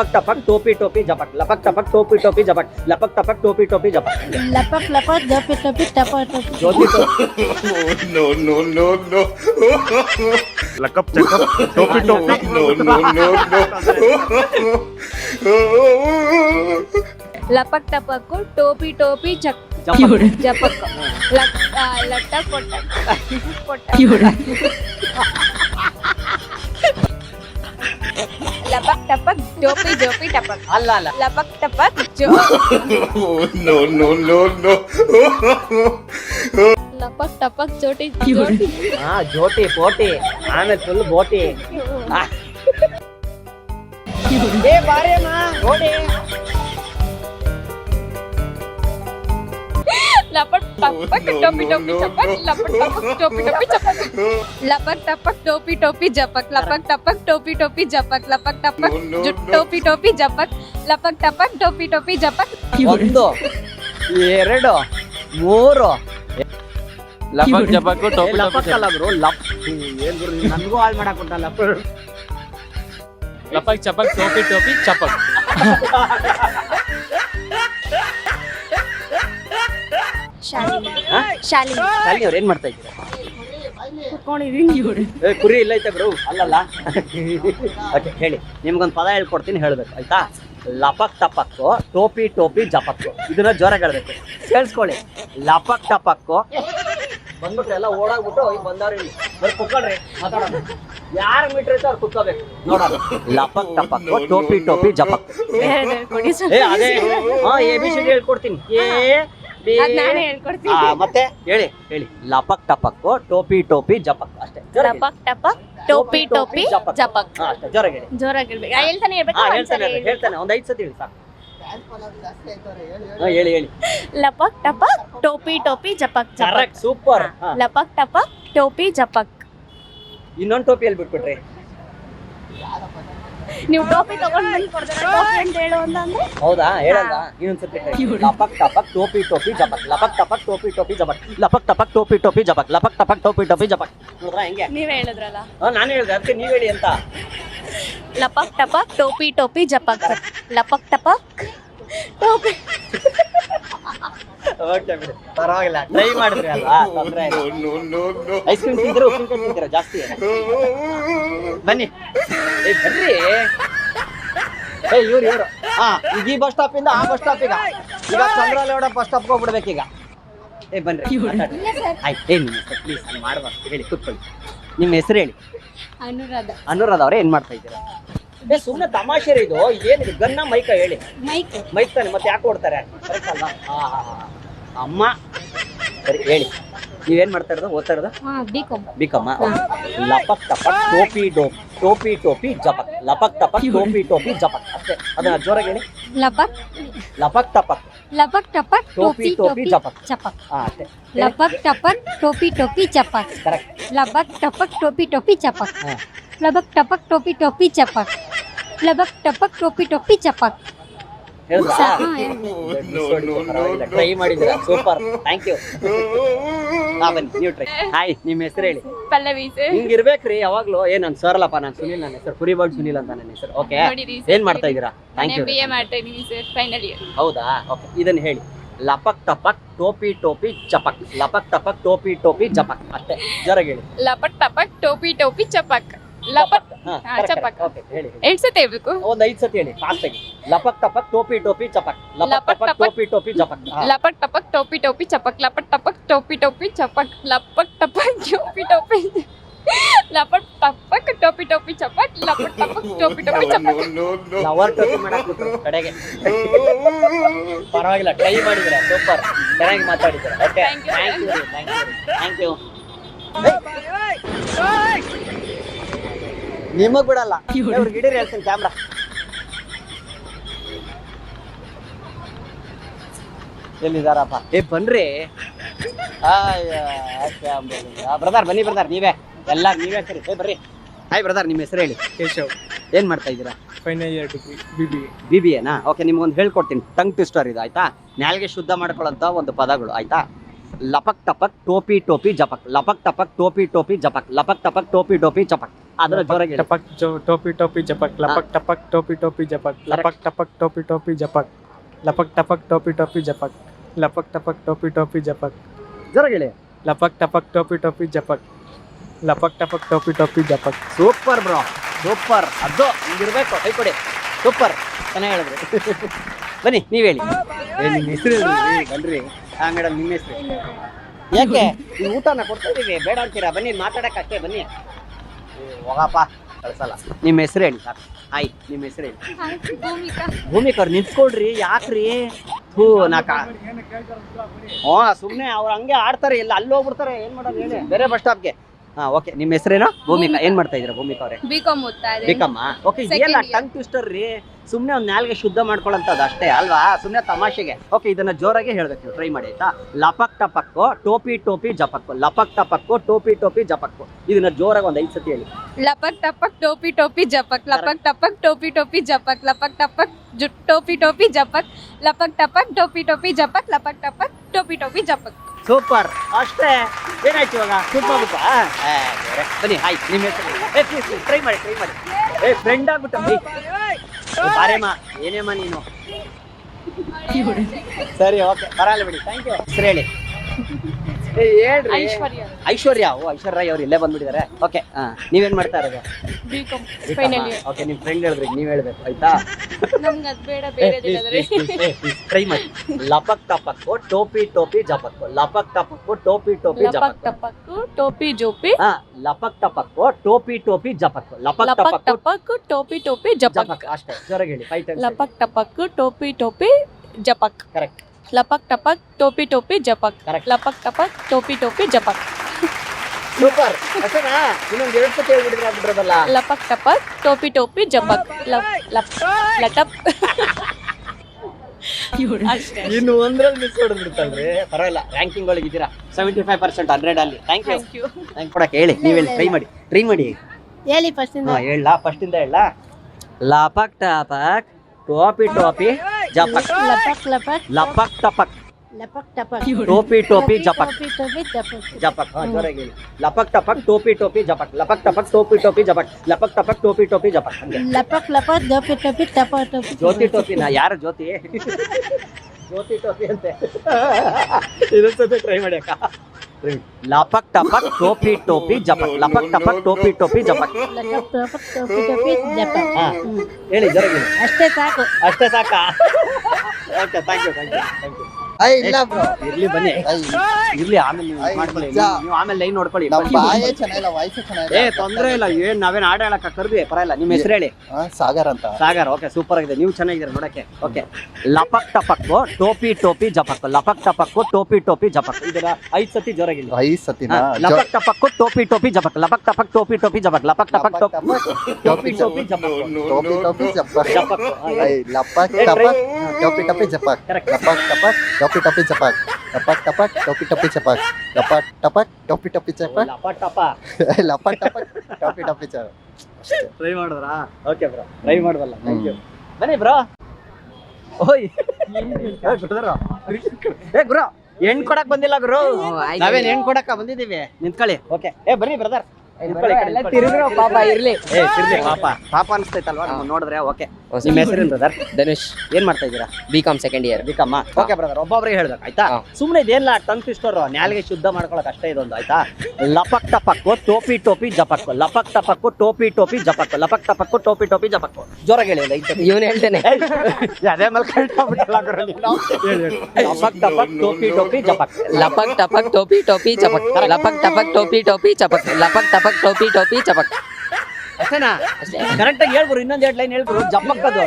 ಲಪಕ್ ಟಪಕ್ ಟೋಪಿ ಟೋಪಿ ಜಪಕ್ ಲಪಕ್ ಟಪಕ್ ಟೋಪಿ ಟೋಪಿ ಜಪಕ್ ಲಪಕ್ ಟಪಕ್ ಟೋಪಿ ಟೋಪಿ ಜಪಕ್ ಲಪಕ್ ಲಪಕ್ ದಪಿ ಟಪಿ ಟಪ ಟಪಿ ಜ್ಯೋತಿ ಟೋ- no, no, no, no. ಲಕಪ್ ಚಕಪ್ ಟೋಪಿ ಟೋಪಿ No, no, no, no. ಲಪಕ್ ಟಪಕ್ಕು ಟೋಪಿ ಟೋಪಿ ಜಕ್ ಜಪಕ್. ಜಪಕ್ ಲಟ್ ಆ, ಲಪಕ್ ಟಪಕ್ ಜೋಪಿ ಜೋಪಿ ಟಪಕ್. ಅಲ್ಲ ಅಲ್ಲ. ಲಪಕ್ ಟಪಕ್ ಜೋ no, no, no, no. ಲಪಕ್ ಟಪಕ್ ಜೋಟಿ ಜೋಟಿ. ಹಾ ಜೋಟಿ ಪೋಟಿ. ಆಮೇಲೆ ಫುಲ್ ಬೋಟಿ. ಏ ಬಾರಿ ಅಮ್ಮ ನೋಡಿ ಲಪಕ್ ಟಪಕ್ ಟೋಪಿ ಟೋಪಿ ಚಪಕ್ ಲಪಕ್ ಟಪಕ್ ಟೋಪಿ ಟೋಪಿ ಚಪಕ್. ಲಪಕ್ ಟಪಕ್ ಟೋಪಿ ಟೋಪಿ ಜಪಕ್ ಲಪಕ್ ಟಪಕ್ ಟೋಪಿ ಟೋಪಿ ಜಪಕ್ ಲಪಕ್ ಟಪಕ್ no. ಟೋಪಿ ಟೋಪಿ ಜಪಕ್ ಲಪಕ್ ಟಪಕ್ ಟೋಪಿ ಟೋಪಿ ಜಪಕ್. ಒಂದು ಎರಡು ಮೂರು. ಲಪಕ್ ಜಪಕ್ ಟೋಪಿ ಲಪಕ್ ಅಲ್ಲ ಬ್ರೋ ಲಪ್ ಏನ್ ಗುರು ನನಗೂ ಹಾಳು ಮಾಡಕ್ ಕೊಟ್ಟಲ್ಲ ಲಪಕ್ ಚಪಕ್ ಟೋಪಿ ಟೋಪಿ ಚಪಕ್. ಶಾಲಿನಿ ಹಾ? ಶಾಲಿನಿ ಶಾಲಿನಿ ಅವ್ರು ಏನ್ ಮಾಡ್ತಾ ಇದ್ದೀರಾ? ಏ, ಕುರಿ ಇಲ್ಲ ಐತೆ ಬ್ರೋ ಅಲ್ಲಲ್ಲ. ಓಕೆ ಹೇಳಿ. ನಿಮ್ಗೊಂದು ಪದ ಹೇಳ್ಕೊಡ್ತೀನಿ ಹೇಳ್ಬೇಕು ಆಯ್ತಾ? ಲಪಕ್ ಟಪಕ್ಕು ಟೋಪಿ ಟೋಪಿ ಜಪಕ್ಕು. ಇದನ್ನ ಜೋರಾಗಿ ಹೇಳ್ಬೇಕು. ಕೇಳಿಸ್ಕೊಳ್ಳಿ. ಲಪಕ್ ಟಪಕ್ಕು. ಬಂದ್ಬಿಟ್ರೆ ಎಲ್ಲ ಓಡಾಗ್ಬಿಟ್ಟು ಈಗ ಬಂದವ್ರು ಇಲ್ಲಿ. ಬರೀ ಕುತ್ಕೊಳ್ರಿ ಮಾತಾಡೋಣ ಯಾರು ಮೀಟರ್ ಐತೆ ಅವ್ರು ಕುತ್ಕೋಬೇಕು. ನೋಡೋಣ ಲಪಕ್ ಟಪಕ್ಕು ಟೋಪಿ ಟೋಪಿ ಜಪಕ್ ಏ ಅದೇ ಹಾ ಎ ಬಿ ಸಿ ಡಿ ಹೇಳ್ಕೊಡ್ತೀನಿ. ಅದ್ ನಾನೇ ಹೇಳ್ಕೊಡ್ತೀನಿ. ಆ, ಮತ್ತೆ ಹೇಳಿ ಹೇಳಿ. ಲಪಕ್ ಟಪಕ್ಕು ಟೋಪಿ ಟೋಪಿ ಜಪಕ್. ಅಷ್ಟೇ. ಜೋರಾಗಿ ಹೇಳಿ. ಲಪಕ್ ಟಪಕ್ ಟೋಪಿ ಟೋಪಿ ಜಪಕ್. ಹಾ, ಅಷ್ಟೇ. ಜೋರಾಗಿ ಹೇಳಿ. ಜೋರಾಗಿರ್ಬೇಕು ಆ, ಹೇಳ್ತಾನೆ ಹಾ ಹೇಳ್ತಾನೆ ಹೇಳ್ಬೇಕು. ಹೇಳ್ತಾನೆ. ಒಂದ್ ಐದ್ ಸತಿ ಹೇಳಿ ಸಾಕು. ಹಾ, ಹೇಳಿ ಹೇಳಿ. ಲಪಕ್ ಟಪಕ್ ಟೋಪಿ ಟೋಪಿ ಜಪಕ್ ಜಪಕ್. ಕರೆಕ್ಟ್ ಸೂಪರ್ ಲಪಕ್ ಟಪಕ್ ಟೋಪಿ ಜಪಕ್. ಇನ್ನೊಂದ್ ಟೋಪಿ ಎಲ್ಲಿ ಬಿಟ್ಬಿಟ್ರಿ? ನೀವು ಟೋಪಿ ತಗೊಂಡ್ ಬಂದು ಕೊಡ್ತಾರೆ ಟೋಪಿ ಅಂತ ಹೇಳು ಅಂತ ಅಂದ್ರೆ? ಹೌದಾ? ಹೇಳಲ್ಲ. ಇನ್ನೊಂದ್ಸತಿ. ಲಪಕ್ ಟಪಕ್ ಟೋಪಿ ಟೋಪಿ ಜಪಕ್ ಲಪಕ್ ಟಪಕ್ ಟೋಪಿ ಟೋಪಿ ಜಪಕ್ ಲಪಕ್ ಟಪಕ್ ಟೋಪಿ ಟೋಪಿ ಜಪಕ್ ಲಪಕ್ ಟಪಕ್ ಟೋಪಿ ಟೋಪಿ ಜಪಕ್ ನೋಡ್ರಾ ಹೆಂಗೆ? ನೀವೇ ಹೇಳಿದ್ರಲ್ಲ. ನಾನು ಹೇಳಿದೆ. ಅದಕ್ಕೆ ನೀವ್ ಹೇಳಿ ಅಂತ. ಲಪಕ್ ಟಪಕ್ ಟೋಪಿ ಟೋಪಿ ಜಪಕ್ ಲಪಕ್ ಟಪಕ್ ಟೋಪಿ. ಓಕೆ ಬಿಡಿ. ಪರವಾಗಿಲ್ಲ. ಟ್ರೈ ಮಾಡಿದ್ರಿ ಅಲ್ವಾ? ತೊಂದ್ರೆ ಐಸ್ ಕ್ರೀಮ್ ತಿಂದ್ರೆ ಉಪ್ಪಿನಕಾಯಿ ತಿಂತೀರ ಜಾಸ್ತಿ ಬನ್ನಿ. ಏ ಬನ್ರಿ ಏ ಇವ್ರು ಇವ್ರು. ಹಾ ಈಗ ಈ ಬಸ್ ಸ್ಟಾಪ್ ಇಂದ ಆ ಬಸ್ ಸ್ಟಾಪ್ ಈಗ. ಈಗ ಚಂದ್ರಾಲೋಡ ಬಸ್ ಸ್ಟಾಪ್ ಹೋಗ್ಬಿಡ್ಬೇಕೀಗ ಏ ಬನ್ರಿ. ಆಯ್ತು ಏ ನಿಮ್ಮ ಹೆಸರು ಪ್ಲೀಸ್ ನಾನು ಮಾಡಬಾರ್ದು. ಹೇಳಿ ಕೂತ್ಕೊಳ್ಳಿ. ನಿಮ್ಮ ಹೆಸರು ಹೇಳಿ. ಅನುರಾಧ. ಅನುರಾಧ ಅವ್ರೆ ಏನ್ ಮಾಡ್ತಾ ಇದ್ದೀರಾ? ಏ ಸುಮ್ಮನೆ ತಮಾಷೆ ಇದು. ಏನಿದೆ ಗನ್ನ ಮೈಕ ಹೇಳಿ. ಮೈಕ್. ಮೈಕ್ ತಾನೆ ಮತ್ತೆ ಯಾಕೆ ಕೊಡ್ತಾರೆ? ಕರೆಕ್ಟ್ ಹಾ ಹಾ ಹಾ ಅಮ್ಮ. ಸರಿ ಹೇಳಿ. ನೀವೇನ್ ಮಾಡ್ತಾ ಇರೋದು? ಓದ್ತಾ ಇರೋದು? ಬಿಕಮ್ಮ ಲಪಕ್ ಟಪಕ್ ಟೋಪಿ ಡೋಪ್ ಟೋಪಿ ಟೋಪಿ ಜಪಕ್. ಲಪಕ್ ಟಪಕ್ ಟೋಪಿ ಟೋಪಿ ಜಪಕ್. ಅಷ್ಟೇ. ಅದನ್ನ ಜೋರಾಗಿ ಹೇಳಿ. ಲಪಕ್. ಲಪಕ್ ಟಪಕ್. ಲಪಕ್ ಟಪಕ್ ಟೋಪಿ ಟೋಪಿ ಜಪಕ್. ಚಪಕ್ ಅಷ್ಟೇ. ಲಪಕ್ ಟಪಕ್ ಟೋಪಿ ಟೋಪಿ ಚಪಕ್ ಕರೆಕ್ಟ್ ಲಬಕ್ ಟಪಕ್ ಟೋಪಿ ಟೋಪಿ ಚಪಕ್ ಲಪಕ್ ಲಬಕ್ ಟಪಕ್ ಟೋಪಿ ಟೋಪಿ ಚಪಕ್ ಲಬಕ್ ಟಪಕ್ ಟೋಪಿ ಟೋಪಿ ಚಪಕ್. ಟ್ರೈ ಮಾಡಿದ್ರ ಸೂಪರ್ ಥ್ಯಾಂಕ್ ಯು ಹಾ ಬನ್ನಿ ನೀವು ಟ್ರೈ ಹಾಯ್ ನಿಮ್ಮ ಹೆಸರು ಹೇಳಿ? ಪಲ್ಲವಿ ಸರ್. ಹಿಂಗ್ ಇರ್ಬೇಕ್ರಿ ಯಾವಾಗ್ಲೂ. ಏ ನಾನು ಸರಲ್ಲಪ್ಪ ನಾನು ಸುನಿಲ್ ನನ್ನ ಹೆಸರು. ಕುರಿಬಾಳ್ ಸುನಿಲ್ ಅಂತ ನನ್ನ ಹೆಸರು. ಓಕೆ ನೋಡಿರಿ sir. ಏನ್ ಮಾಡ್ತಾ ಇದ್ದೀರಾ? ಥ್ಯಾಂಕ್ ಯು ಬಿ ಎ ಮಾಡ್ತಾ ಇದೀನಿ ಸರ್ ಫೈನಲ್ ಇಯರ್ ಹೌದಾ? ಓಕೆ ಇದನ್ನ ಹೇಳಿ. ಲಪಕ್ ಟಪಕ್ ಟೋಪಿ ಟೋಪಿ ಚಪಕ್. ಲಪಕ್ ಟಪಕ್ ಟೋಪಿ ಟೋಪಿ ಜಪಕ್ ಅಷ್ಟೇ. ಜೋರಾಗಿ ಹೇಳಿ. ಲಪಕ್ ಟಪಕ್ ಟೋಪಿ ಟೋಪಿ ಚಪಕ್. ಲಪಕ್ ಹಾ, ಹಾ, correct, ಚಪಕ್. ಎರಡ್ ಸತಿ ಹೇಳ್ಬೇಕು? ಒಂದ್ ಐದ್ ಸತಿ ಹೇಳಿ ಫಾಸ್ಟ್ ಆಗಿ. ಲಪಕ್ ಟಪಕ್ ಟೋಪಿ ಟೋಪಿ ಚಪಕ್. ಲಪಕ್ ಲಪಕ್ ಟಪಕ್ ಟಪಕ್. ಟೋಪಿ ಟೋಪಿ ಚಪಕ್. ಲಪಕ್ ಟಪಕ್ ಟೋಪಿ ಟೋಪಿ ಚಪಕ್. ಲಪಕ್ ಟಪಕ್ ಟೋಪಿ ಟೋಪಿ ಚಪಕ್. ಲಪಕ್ ಟಪಕ್ ಟೋಪಿ ಟೋಪಿ. ಲಪಕ್ ಟಪಕ್ ಟೋಪಿ ಟೋಪಿ ಚಪಕ್. ಲಪಕ್ ಟಪಕ್ ಟೋಪಿ ಟೋಪಿ ಚಪಕ್. ಲವರ್ ಟೋಪಿ ಮಾಡಕ್ ಕಡೆಗೆ. ಪರವಾಗಿಲ್ಲ ಟ್ರೈ ಮಾಡಿದ್ರೆ ಸೂಪರ್ ಚೆನ್ನಾಗಿ ಮಾತಾಡಿದ್ರೆ okay thank you thank you thank you ನಿಮಗ್ ಬಿಡಲ್ಲ. ಅವ್ರಿಗೆ ಹಿಡೀರಿ ಹೇಳ್ತೀನಿ ಕ್ಯಾಮ್ರಾ ಎಲ್ಲಿದಾರಪ್ಪ ಏ ಬನ್ರಿ. ಬ್ರದರ್ ಬನ್ನಿ ಬ್ರದರ್ ನೀವೇ. ಎಲ್ಲ ನೀವೇ ಸರಿ. ಏ ಬರ್ರಿ. ಹಾಯ್ ಬ್ರದರ್ ನಿಮ್ಮ ಹೆಸರು ಹೇಳಿ. ಕೇಶವ್. ಏನ್ ಮಾಡ್ತಾ ಇದ್ದೀರಾ? Final year degree B B B B ಎನಾ okay ನಿಮ್ಗೊಂದು ಹೇಳ್ಕೊಡ್ತೀನಿ. ಟಂಗ್ ಟ್ವಿಸ್ಟರ್ ಇದು ಆಯ್ತಾ? ನಾಲ್ಗೆ ಶುದ್ಧ ಮಾಡ್ಕೊಳ್ಳೋಂಥ ಒಂದು ಪದಗಳು ಆಯ್ತಾ? ಲಪಕ್ ಟಪಕ್ ಟೋಪಿ ಟೋಪಿ ಜಪಕ್. ಲಪಕ್ ಟಪಕ್ ಟೋಪಿ ಟೋಪಿ ಜಪಕ್. ಲಪಕ್ ಟಪಕ್ ಟೋಪಿ ಟೋಪಿ ಚಪಕ್ ಅದನ್ನ ಜೋರಾಗಿ ಹೇಳಿ. ಟಪಕ್ ಜೋ ಟೋಪಿ ಟೋಪಿ ಜಪಕ್ ಲಪಕ್ ಟಪಕ್ ಟೋಪಿ ಟೋಪಿ ಜಪಕ್ ಲಪಕ್ ಟಪಕ್ ಟೋಪಿ ಟೋಪಿ ಜಪಕ್ ಲಪಕ್ ಟಪಕ್ ಟೋಪಿ ಟೋಪಿ ಜಪಕ್ ಲಪಕ್ ಟಪಕ್ ಟೋಪಿ ಟೋಪಿ ಜಪಕ್. ಜೋರಾಗಿ ಹೇಳಿ. ಲಪಕ್ ಟಪಕ್ ಟೋಪಿ ಟೋಪಿ ಜಪಕ್ ಲಪಕ್ ಟಪಕ್ ಟೋಪಿ ಟೋಪಿ ಜಪಕ್. Super bro super. ಅದು ಹಿಂಗಿರ್ಬೇಕು ಕೈ ಕೊಡಿ ಸೂಪರ್. ಚೆನ್ನಾಗಿ ಹೇಳಿದ್ರಿ. ಬನ್ನಿ ನೀವ್ ಹೇಳಿ. ನಿಮ್ಮ ಹೆಸರು ಬನ್ರಿ. ಹಾ ಮೇಡಮ್ ನಿಮ್ಮ ಹೆಸರು. ಯಾಕೆ? ಈ ಊಟನ ಕೊಡ್ತಾ ಇದೀವಿ ಬೇಡ ಅಂತೀರಾ? ಬನ್ನಿ ಮಾತಾಡಕ್ ಅಷ್ಟೇ ಬನ್ನಿ. ಹೋಗಪ್ಪ ಕಳ್ಸಲ್ಲ. ನಿಮ್ಮ ಹೆಸರು ಹೇಳಿ ಸರ್. ಹಾಯ್ ನಿಮ್ಮ ಹೆಸರು ಹೇಳಿ. ಭೂಮಿಕಾ. ಭೂಮಿಕಾ ಅವ್ರು ನಿಂತ್ಕೊಳ್ರಿ ಯಾಕ್ರಿ? ಹೂ ನಾಕ ಹ್ಞೂ ಸುಮ್ಮನೆ ಅವ್ರು ಹಂಗೆ ಆಡ್ತಾರೆ ಎಲ್ಲ ಅಲ್ಲಿ ಹೋಗ್ಬಿಡ್ತಾರೆ ಏನ್ ಮಾಡೋದು ಹೇಳಿ. ಬೇರೆ ಬಸ್ ಸ್ಟಾಪ್ಗೆ. ಹಾ ಓಕೆ ನಿಮ್ಮ ಹೆಸರೇನು? ಭೂಮಿಕಾ ಏನ್ ಮಾಡ್ತಾ ಇದ್ದೀರಾ ಭೂಮಿಕಾ ಅವರೇ? ಬಿ ಕಾಮ್ ಓದ್ತಾ ಇದೆ ಬಿಕಮ್ಮ ಓಕೆ ಇದೆಯಲ್ಲ ಇದೆಲ್ಲ ಟಂಗ್ ಟ್ವಿಸ್ಟರ್ ರೀ? ಸುಮ್ಮನೆ ಒಂದು ನಾಲ್ಗೆ ಶುದ್ಧ ಮಾಡ್ಕೊಳ್ಳೋಂಥದ್ದು ಅಷ್ಟೇ ಅಲ್ವಾ? ಸುಮ್ಮನೆ ತಮಾಷೆಗೆ. ಓಕೆ ಇದನ್ನ ಜೋರಾಗಿ ಹೇಳ್ಬೇಕು ಟ್ರೈ ಮಾಡಿ ಆಯ್ತಾ? ಲಪಕ್ ಟಪಕ್ಕು ಟೋಪಿ ಟೋಪಿ ಜಪಕ್ಕು. ಲಪಕ್ ಟಪಕ್ಕು ಟೋಪಿ ಟೋಪಿ ಜಪಕ್ಕು. ಇದನ್ನ ಜೋರಾಗಿ ಒಂದು ಐದು ಸತಿ ಹೇಳಿ. ಲಪಕ್ ಟಪಕ್ ಟೋಪಿ ಟೋಪಿ ಜಪಕ್. ಲಪಕ್ ಟಪಕ್ ಟೋಪಿ ಟೋಪಿ ಜಪಕ್. ಲಪಕ್ ಟಪಕ್ ಜು- ಟೋಪಿ ಟೋಪಿ ಜಪಕ್. ಲಪಕ್ ಟಪಕ್ ಟೋಪಿ ಟೋಪಿ ಜಪಕ್. ಲಪಕ್ ಟಪಕ್ ಟೋಪಿ ಟೋಪಿ ಜಪಕ್. ಸೂಪರ್ ಅಷ್ಟೇ. ಏನಾಯ್ತು ಇವಾಗ? ಸೂಪರ್ ಬನ್ನಿ ಆಯ್ತು ನಿಮ್ಮ ಹೆಸರು ಟ್ರೈ ಮಾಡಿ ಟ್ರೈ ಮಾಡಿ. ಏ ಫ್ರೆಂಡ್ ಆಗ್ಬಿಟ್ಟು ಬಾರೇಮ್ಮ ಏನೇಮ್ಮ ನೀನು? ಸರಿ ಓಕೆ ಬರಲ್ಲ ಬಿಡಿ. ಥ್ಯಾಂಕ್ ಯು ಹೆಸರು ಹೇಳಿ. ಹೇಳ್ರಿ. ಐಶ್ವರ್ಯ. ಐಶ್ವರ್ಯ ಓ ಐಶ್ವರ್ಯ ರಾಯ್ ಅವ್ರು ಇಲ್ಲೇ ಬಂದ್ಬಿಟ್ಟಿದ್ದಾರೆ. ಓಕೆ ಹಾ ನೀವೇನ್ ಮಾಡ್ತಾ ಇರೋದು? B com final year okay ನಿಮ್ ಫ್ರೆಂಡ್ ಹೇಳಿದ್ರಿ ನೀವ್ ಹೇಳ್ಬೇಕು ಆಯ್ತಾ? ನಮ್ಗೆ ಅದು ಬೇಡ ಬೇರೆ ಟ್ರೈ ಮಾಡಿ. ಲಪಕ್ ತಪಕ್ಕು ಟೋಪಿ ಟೋಪಿ ಜಪಕ್ಕು. ಲಪಕ್ ಟಪಕ್ಕು ಟೋಪಿ ಟೋಪಿ ಲಪಕ್ ಜಪಕ್ಕು. ಟಪಕ್ಕು ಟೋಪಿ ಜೋಪಿ. ಹಾ ಲಪಕ್ ತಪಕ್ಕು ಟೋಪಿ ಟೋಪಿ ಜಪಕ್ಕು. ಲಪಕ್ ಲಪಕ್ ಟಪಕ್ಕು ಟಪಕ್ ಟೋಪಿ ಟೋಪಿ ಜಪಕ್. ಜಪಕ್ ಅಷ್ಟೇ ಜೋರಾಗಿ ಹೇಳಿ ಫೈವ್ ಟೈಮ್ಸ್ ಲಪಕ್ ಟಪಕ್ಕು ಟೋಪಿ ಟೋಪಿ ಜಪಕ್. ಕರೆಕ್ಟ್ ಲಪಕ್ ಟಪಕ್ ಟೋಪಿ ಟೋಪಿ ಜಪಕ್. Correct. ಲಪಕ್ ಟಪಕ್ ಟೋಪಿ ಟೋಪಿ ಜಪಕ್. ಸೂಪರ್ ಅಷ್ಟೇನಾ ಇನ್ನೊಂದ್ ಎರಡು ಸತಿ ಹೇಳ್ಬಿಟ್ಟಿದ್ರೆ ಆಗ್ಬಿಟ್ರದಲ್ಲ ಲಪಕ್ ಟಪಕ್ ಟೋಪಿ ಟೋಪಿ ಜಪಕ್. ಲಪ್ ಲಪ್ ಲಟಪ್. ಅಷ್ಟೇ. ಇನ್ನು ಒಂದ್ರಲ್ಲಿ ಮಿಸ್ ಹೊಡೆದ್ಬಿಡ್ತಲ್ರಿ ಪರವಾಗಿಲ್ಲ ರ್ಯಾಂಕಿಂಗ್ ಒಳಗೆ ಇದ್ದೀರಾ? ಸೆವೆಂಟಿ ಫೈವ್ ಪರ್ಸೆಂಟ್ ಹಂಡ್ರೆಡ್ ಅಲ್ಲಿ thank you thank you thank ಕೊಡಕ್ಕೆ ಹೇಳಿ ನೀವು ಹೇಳಿ ಟ್ರೈ ಮಾಡಿ. ಟ್ರೈ ಮಾಡಿ. ಹೇಳಿ ಫಸ್ಟ್ ಹಾ ಹೇಳ ಫಸ್ಟ್ ಇಂದ ಹೇಳ ಲಪಕ್ ಟಪಕ್ ಟೋಪಿ ಟೋಪಿ ಜಪಕ್ ಲಪಕ್ ಲಪಕ್ ಲಪಕ್ ಟಪಕ್ ಲಪಕ್ ಟಪಕ್ ಟೋಪಿ ಟೋಪಿ ಜಪಕ್ ಟೋಪಿ ಟೋಪಿ ಜಪಕ್ ಜಪಕ್ ಹಾ ಜೋರಾಗಿ ಹೇಳಿ ಲಪಕ್ ಟಪಕ್ ಟೋಪಿ ಟೋಪಿ ಜಪಕ್ ಲಪಕ್ ಟಪಕ್ ಟೋಪಿ ಟೋಪಿ ಜಪಕ್ ಲಪಕ್ ಟಪಕ್ ಟೋಪಿ ಟೋಪಿ ಜಪಕ್ ಹಂಗೆ ಲಪಕ್ ಲಪಕ್ ಟೋಪಿ ಟೋಪಿ ಟಪ ಟೋಪಿ ಜ್ಯೋತಿ ಟೋಪಿನ ಯಾರು ಜ್ಯೋತಿ ಜ್ಯೋತಿ ಟೋಪಿ ಅಂತೆ ಇದೊಂದ್ಸತಿ ಟ್ರೈ ಮಾಡಿ ಅಕ್ಕ ಲಪಕ್ ಟಪಕ್ ಟೋಪಿ ಟೋಪಿ ಜಪಕ್ ಲಪಕ್ ಟಪಕ್ ಟೋಪಿ ಟೋಪಿ ಜಪಕ್ ಲಪಕ್ ಟಪಕ್ ಟೋಪಿ ಟೋಪಿ ಜಪಕ್ ಹಾ ಹೇಳಿ ಜೋರಾಗಿ ಹೇಳಿ ಅಷ್ಟೇ ಸಾಕು ಅಷ್ಟೇ ಸಾಕಾ okay thank you thank you thank you ಇಲ್ಲ ಬ್ರೋ ಇರ್ಲಿ ಬನ್ನಿ. ಇರ್ಲಿ ಆಮೇಲೆ ನೀವು ಮಾಡ್ಕೊಳ್ಳಿ. ನೀವು- ಆಮೇಲೆ ಲೈನ್ ನೋಡ್ಕೊಳ್ಳಿ. ನಮ್ಮ ಬನ್ನಿ. ಬಾಯೇ ಚೆನ್ನಾಗಿಲ್ಲ ವಾಯ್ಸೇ ಏ ತೊಂದ್ರೆ ಇಲ್ಲ. ಏನ್ ನಾವೇನ್ ಆಡ ಹೇಳಕ್ಕ ಕರ್ದ್ವಿ? ಪರವಾಗಿಲ್ಲ. ನಿಮ್ಮ ಹೆಸರು ಹೇಳಿ. ಸಾಗರ್ ಅಂತ. ಸಾಗರ್ ಓಕೆ ಸೂಪರ್ ಆಗಿದೆ. ನೀವು ಚೆನ್ನಾಗಿದ್ದೀರಾ ನೋಡಕ್ಕೆ? ಓಕೆ. ಲಪಕ್ ಟಪಕ್ಕು ಟೋಪಿ ಟೋಪಿ ಜಪಕ್ಕು. ಲಪಕ್ ಟಪಕ್ಕು ಟೋಪಿ ಟೋಪಿ ಜಪಕ್ ಇದರ ಐದು ಸತಿ ಜೋರಾಗಿ ಐದು ಸತಿ ಲಪಕ್ ಟಪಕ್ಕು ಟೋಪಿ ಟೋಪಿ ಜಪಕ್ ಲಪಕ್ ಟಪಕ್ ಟೋಪಿ ಟೋಪಿ ಜಪಕ್ ಲಪಕ್ ಟಪಕ್ ಟೋಪಿ ಟೋಪಿ ಟೋಪಿ ಜಪಕ್ ಟೋಪಿ ಟೋಪಿ ಜಪಕ್ ಲಪಕ್ ಟಪಕ್ ಟೋಪಿ ಟೋಪಿ ಜಪಕ್. ಲಪಕ್ ಟಪಕ್ ಟೋಪಿ ಟೋಪಿ ಜಪಕ್ ಲಪಕ್ ಟಪಕ್ ಟೋಪಿ ಟೋಪಿ ಜಪಕ್ ಲಪಕ್ ಟಪಕ್ ಟೋಪಿ ಟೋಪಿ ಜಪಕ್ ಲಪ ಟಪ ಲಪಕ್ ಟಪಕ್ ಟೋಪಿ ಟೋಪಿ ಜಪಕ್ ಟ್ರೈ ಮಾಡಿದ್ರಾ ಓಕೆ ಬ್ರೋ ಟ್ರೈ ಮಾಡಿದ್ರಲ್ಲ ಥ್ಯಾಂಕ್ ಯು ಬನ್ನಿ ಬ್ರೋ ಓಯ್. ಏ, ಗುರುದರ. ಏ ಗುರು ಹೆಣ್ ಕೊಡಕ್ ಬಂದಿಲ್ಲ ಗುರು. ನಾವೇನ್ ಹೆಣ್ ಕೊಡಕ ಬಂದಿದೀವಿ ನಿಂತ್ಕೊಳ್ಳಿ. ಓಕೆ ಏ ಬನ್ನಿ ಬ್ರದರ್ ತಿರುಗ್ರು ಪಾಪ ಇರ್ಲಿ. ಏ ತಿರ್ಲಿ ಪಾಪ. ಪಾಪ ಅನ್ಸ್ತೈತಲ್ವಾ? ನಾವು ನೋಡಿದ್ರೆ ಓಕೆ. ನಿಮ್ಮ ಹೆಸರು ಬ್ರದರ್ ಧನುಷ್. ಏನ್ ಮಾಡ್ತಾ ಇದ್ದೀರಾ? ಬಿ ಕಾಮ್ ಸೆಕೆಂಡ್ ಇಯರ್ ಬಿಕಮ್ಮ ಓಕೆ ಬ್ರದರ್ ಒಬ್ಬೊಬ್ರಿಗೆ ಹೇಳ್ಬೇಕು ಆಯ್ತಾ. ಸುಮ್ಮನೆ ಇದೆಲ್ಲ ಟಂಗ್ ಟ್ವಿಸ್ಟರ್ ನಾಲ್ಗೆ ಶುದ್ಧ ಮಾಡ್ಕೊಳಕ್ ಅಷ್ಟೇ ಇದೊಂದು ಆಯ್ತಾ? ಲಪಕ್ ಟಪಕ್ಕು ಟೋಪಿ ಟೋಪಿ ಜಪಕ್ಕು. ಲಪಕ್ ಟಪಕ್ಕು ಟೋಪಿ ಟೋಪಿ ಜಪಕ್ಕು. ಲಪಕ್ ಟಪಕ್ಕು ಟೋಪಿ ಟೋಪಿ ಜಪಕ್ಕು. ಜೋರಾಗಿ ಹೇಳಿ ಐತೆ ಇವನು ಹೇಳ್ತೇನೆ. ಅದೇ ಮೇಲೆ. ಲಪಕ್ ಟಪಕ್ ಟೋಪಿ ಟೋಪಿ ಜಪಕ್ ಲಪಕ್ ಟಪಕ್ ಟೋಪಿ ಟೋಪಿ ಜಪಕ್ ಲಪಕ್ ಟಪಕ್ ಟೋಪಿ ಟೋಪಿ ಚಪಕ್ ಲಪಕ್ ಟಪಕ್ ಟೋಪಿ ಟೋಪಿ ಚಪಕ್ ಅಷ್ಟೇನಾ? ಕರೆಕ್ಟ್ ಆಗಿ ಹೇಳ್ಗುರು ಇನ್ನೊಂದ್ ಎರಡು ಲೈನ್ ಹೇಳ್ಗುರು ಜಪಕ್ ಅದು.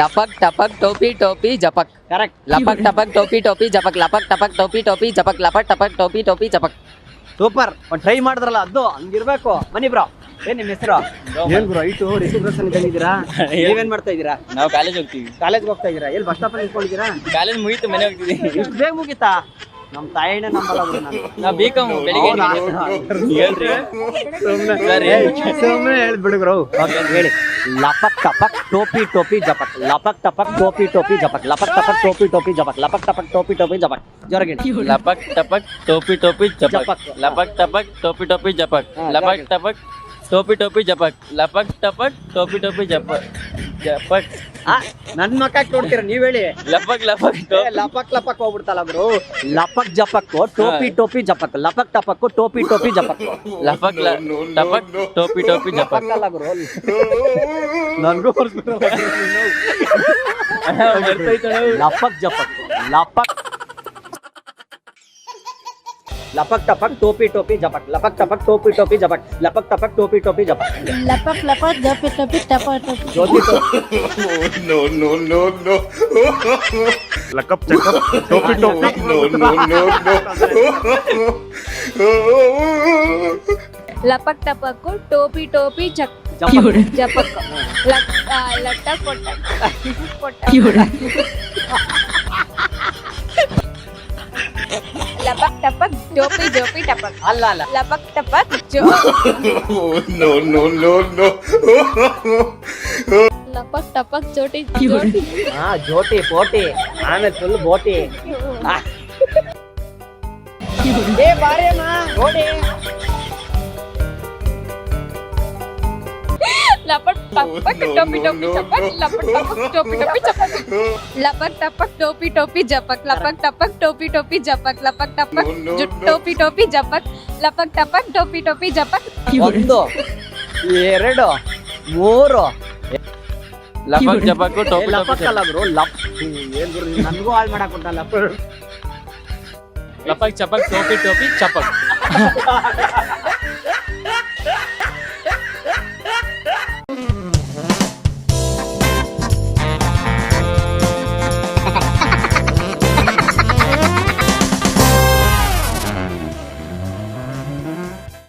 ಲಪಕ್ ಟಪಕ್ ಟೋಪಿ ಟೋಪಿ ಜಪಕ್. ಕರೆಕ್ಟ್ ಲಪಕ್ ಟಪಕ್ ಟೋಪಿ ಟೋಪಿ ಜಪಕ್. ಲಪಕ್ ಟಪಕ್ ಟೋಪಿ ಟೋಪಿ ಜಪಕ್. ಲಪಕ್ ಟಪಕ್ ಟೋಪಿ ಟೋಪಿ ಜಪಕ್. ಸೂಪರ್ ಒಂದ್ ಟ್ರೈ ಮಾಡಿದ್ರಲ್ಲ ಅದು ಹಂಗಿರ್ಬೇಕು. ಮನಿ ಬ್ರೋ ಏನ್ ನಿಮ್ಮ ಹೆಸರು? ಏನ್ ಬ್ರೋ ಐಟು ರಿಸಿಗ್ರೇಷನ್ ಇದ್ದಂಗಿದ್ದೀರಾ ನೀವೇನ್ ಮಾಡ್ತಾ ಇದ್ದೀರಾ? ನಾವು ಕಾಲೇಜ್ ಹೋಗ್ತೀವಿ. ಕಾಲೇಜ್ ಹೋಗ್ತಾ ಇದ್ದೀರಾ? ಎಲ್ಲಿ ಬಸ್ ಸ್ಟಾಪ್ ಅಲ್ಲಿ ನಿಂತ್ಕೊಂಡಿದ್ದೀರಾ? ಕಾಲೇಜ್ ಮುಗೀತು ಮನೆ ಹೋಗ್ತಿದ್ದೀವಿ ಇಷ್ಟು ಬೇಗ ಮುಗೀತಾ? ನಮ್ ತಾಯಿನೇ ನಂಬಲ್ಲ ಬಿಡು ನಾನು. ನಾವು ಬಿ ಕಾಮ್ ಬೆಳಿಗ್ಗೆ ಹೌದಾ? ಹೇಳ್ರಿ. ಸುಮ್ನೆ ಹೇಳ್ದ್ ಬಿಡು ಗುರು. Okay, ಹೇಳಿ. ಲಪಕ್ ಟಪಕ್ ಟೋಪಿ ಟೋಪಿ ಜಪಕ್. ಲಪಕ್ ಟಪಕ್ ಟೋಪಿ ಟೋಪಿ ಜಪಕ್. ಲಪಕ್ ಟಪಕ್ ಟೋಪಿ ಟೋಪಿ ಜಪಕ್. ಲಪಕ್ ಟಪಕ್ ಟೋಪಿ ಟೋಪಿ ಜಪಕ್. ಜೋರಾಗಿ ಹೇಳಿ. ಲಪಕ್ ಟಪಕ್ ಟೋಪಿ ಟೋಪಿ ಜಪಕ್. ಜಪಕ್. ಲಪಕ್ ಟಪಕ್ ಟೋಪಿ ಟೋಪಿ ಜಪಕ್. ಹಾ, ಲಪಕ್ ಜಪಕ್. ಟಪಕ್ ಟೋಪಿ ಟೋಪಿ ಜಪಕ್. ಲಪಕ್ ಟಪಕ್ ಟೋಪಿ ಟೋಪಿ ಜಪಕ್. ಜಪಕ್. ನನ್ ಮಕ್ಕಕ್ ನೋಡ್ತೀರ? ನೀವ್ ಹೇಳಿ. ಲಪಕ್ ಲಪಕ್ ಲಪಕ್ ಲಪಕ್ ಹೋಗ್ಬಿಡ್ತಲ್ಲ ಬ್ರೋ ಲಪಕ್ ಜಪಕ್ಕು ಟೋಪಿ ಟೋಪಿ ಜಪಕ್. ಲಪಕ್ ಟಪಕ್ಕು ಟೋಪಿ ಟೋಪಿ ಜಪಕ್. ಲಪಕ್ ಲಪಕ್ ಟಪಕ್ ಟೋಪಿ ಟೋಪಿ ಜಪಕ್. ಪಕ್ಕಲ್ಲ ಬ್ರೋ ನನ್ಗೂ ಲಪಕ್ ಜಪಕ್. ಲಪಕ್ ಲಪಕ್ ಟಪಕ್ ಟೋಪಿ ಟೋಪಿ ಜಪಕ್ ಲಪಕ್ ಟಪಕ್ ಟೋಪಿ ಟೋಪಿ ಜಪಕ್ ಲಪಕ್ ಟಪಕ್ ಟೋಪಿ ಟೋಪಿ ಜಪಕ್ ಲಪಕ್ ಲಪಕ್ ದಪಿ ಟಪಿ ಟಪ ಟಪಿ ಜ್ಯೋತಿ ಟೋಪಿ no, no, no, no. ಲಕಪ್ ಚಕಪ್ ಟೋಪಿ ಟೋಪಿ No, no, no, no. ಲಪಕ್ ಟಪಕ್ಕು ಟೋಪಿ ಟೋಪಿ ಜಕ್ ಜಪಕ್ ಜಪಕ್ ಲಟ್ ಆ, ಟಪಕ್ ಜೋಪಿ ಜೋಪಿ ಟಪಕ್ ಅಲ್ಲ ಅಲ್ಲ ಲಪಕ್ ಟಪಕ್ ಜೋ no, no, no, no. ಲಪಕ್ ಟಪಕ್ ಜೋಟಿ ಜೋಟಿ ಹಾ ಜ್ಯೋತಿ ಪೋಟಿ ಆಮೇಲೆ ಫುಲ್ ಬೋಟಿ ಆ. ಏ ಬಾರಿ ಅಮ್ಮ ಬೋಟಿ ಲಪಕ್ ಟಪಕ್ ಟೋಪಿ ಟೋಪಿ ಚಪಕ್ ಲಪಕ್ ಟಪಕ್ ಟೋಪಿ ಟೋಪಿ ಚಪಕ್. ಲಪಕ್ ಟಪಕ್ ಟೋಪಿ ಟೋಪಿ ಜಪಕ್ ಲಪಕ್ ಟಪಕ್ ಟೋಪಿ ಟೋಪಿ ಜಪಕ್ ಲಪಕ್ ಟಪಕ್. ಟೋಪಿ ಟೋಪಿ ಜಪಕ್ ಲಪಕ್ ಟಪಕ್ ಟೋಪಿ ಟೋಪಿ ಜಪಕ್. ಒಂದು ಎರಡು ಮೂರು. ಲಪಕ್ ಜಪಕ್ ಟೋಪಿ ಲಪಕ್ ಅಲ್ಲ ಬ್ರೋ ಲಪ್ ಏನ್ ನನ್ಗೂ ಹಾಳು ಮಾಡಕ್ ಉಂಟಲ್ಲ ಲಪಕ್ ಚಪಕ್ ಟೋಪಿ ಟೋಪಿ ಚಪಕ್.